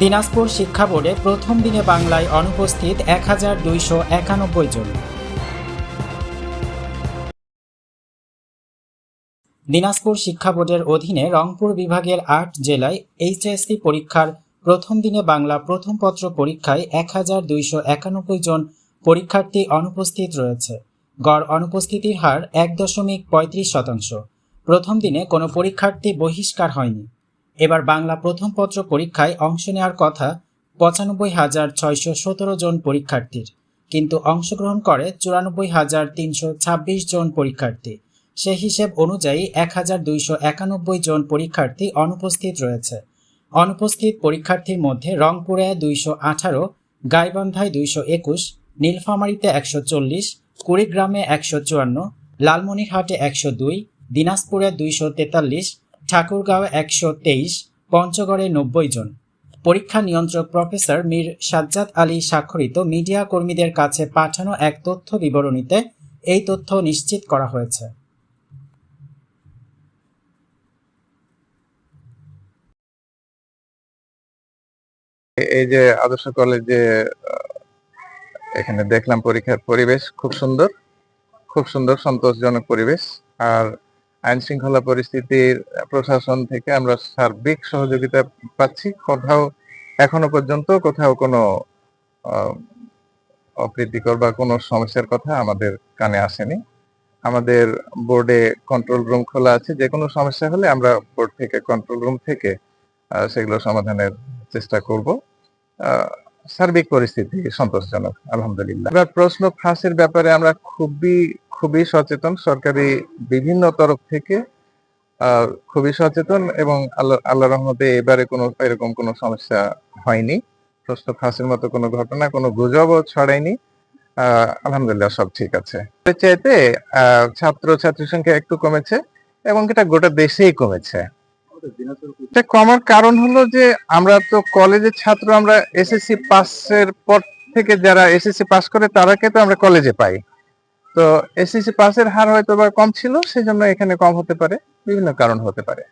দিনাজপুর শিক্ষা বোর্ডে প্রথম দিনে বাংলায় অনুপস্থিত এক হাজার দুইশো একানব্বই জন। দিনাজপুর শিক্ষা বোর্ডের অধীনে রংপুর বিভাগের আট জেলায় এইচএসসি পরীক্ষার প্রথম দিনে বাংলা প্রথম পত্র পরীক্ষায় এক হাজার দুইশো একানব্বই জন পরীক্ষার্থী অনুপস্থিত রয়েছে। গড় অনুপস্থিতির হার এক দশমিক পঁয়ত্রিশ শতাংশ। প্রথম দিনে কোনো পরীক্ষার্থী বহিষ্কার হয়নি। এবার বাংলা প্রথম পত্র পরীক্ষায় অংশ নেওয়ার কথা পঁচানব্বই হাজার ছয়শো সতেরো জন পরীক্ষার্থীর। কিন্তু অংশগ্রহণ করে চুরানব্বই হাজার তিনশো ছাব্বিশ জন পরীক্ষার্থী। সে হিসেব অনুযায়ী এক হাজার দুইশো একানব্বই জন পরীক্ষার্থী অনুপস্থিত রয়েছে। অনুপস্থিত পরীক্ষার্থীর মধ্যে রংপুরে দুইশো আঠারো, গাইবান্ধায় দুইশো একুশ, নীলফামারীতে একশো চল্লিশ, কুড়িগ্রামে একশো চুয়ান্ন, লালমনিরহাটে একশো দুই, দিনাজপুরে দুইশো তেতাল্লিশ ঠাকুরগাঁও একশো তেইশ, পঞ্চগড়ে নব্বই জন। পরীক্ষা নিয়ন্ত্রক প্রফেসর মীর সাজ্জাদ আলী স্বাক্ষরিত মিডিয়া কর্মীদের কাছে পাঠানো এক তথ্য বিবরণীতে এই তথ্য নিশ্চিত করা হয়েছে। এই যে আদর্শ কলেজে এখানে দেখলাম পরীক্ষার পরিবেশ খুব সুন্দর খুব সুন্দর সন্তোষজনক পরিবেশ। আর আইন শৃঙ্খলা পরিস্থিতির প্রশাসন থেকে আমরা সার্বিক সহযোগিতা পাচ্ছি। কোথাও এখনও পর্যন্ত কোথাও কোনো অপ্রীতিকর বা কোনো সমস্যার কথা আমাদের কানে আসেনি। আমাদের বোর্ডে কন্ট্রোল রুম খোলা আছে। যে কোনো সমস্যা হলে আমরা বোর্ড থেকে কন্ট্রোল রুম থেকে সেগুলো সমাধানের চেষ্টা করব। সার্বিক পরিস্থিতি সন্তোষজনক, আলহামদুলিল্লাহ। এবার প্রশ্ন ফাঁসের ব্যাপারে আমরা খুবই খুবই সচেতন। সরকারি বিভিন্ন তরফ থেকে খুবই সচেতন এবং আল্লাহ আল্লাহ রহমতে এবারে কোনো, এরকম কোনো সমস্যা হয়নি। প্রশ্ন ফাঁসের মতো কোনো ঘটনা, কোনো গুজবও ছড়ায়নি। আলহামদুলিল্লাহ সব ঠিক আছে। চাইতে ছাত্র ছাত্রীর সংখ্যা একটু কমেছে এবং এটা গোটা দেশেই কমেছে। কমার কারণ হলো যে আমরা তো কলেজের ছাত্র, আমরা এসএসসি পাসের পর থেকে যারা এসএসসি পাস করে, তারাকে তো আমরা কলেজে পাই। তো এসএসসি পাসের হার হয়তো বা কম ছিল, সেজন্য এখানে কম হতে পারে, বিভিন্ন কারণ হতে পারে।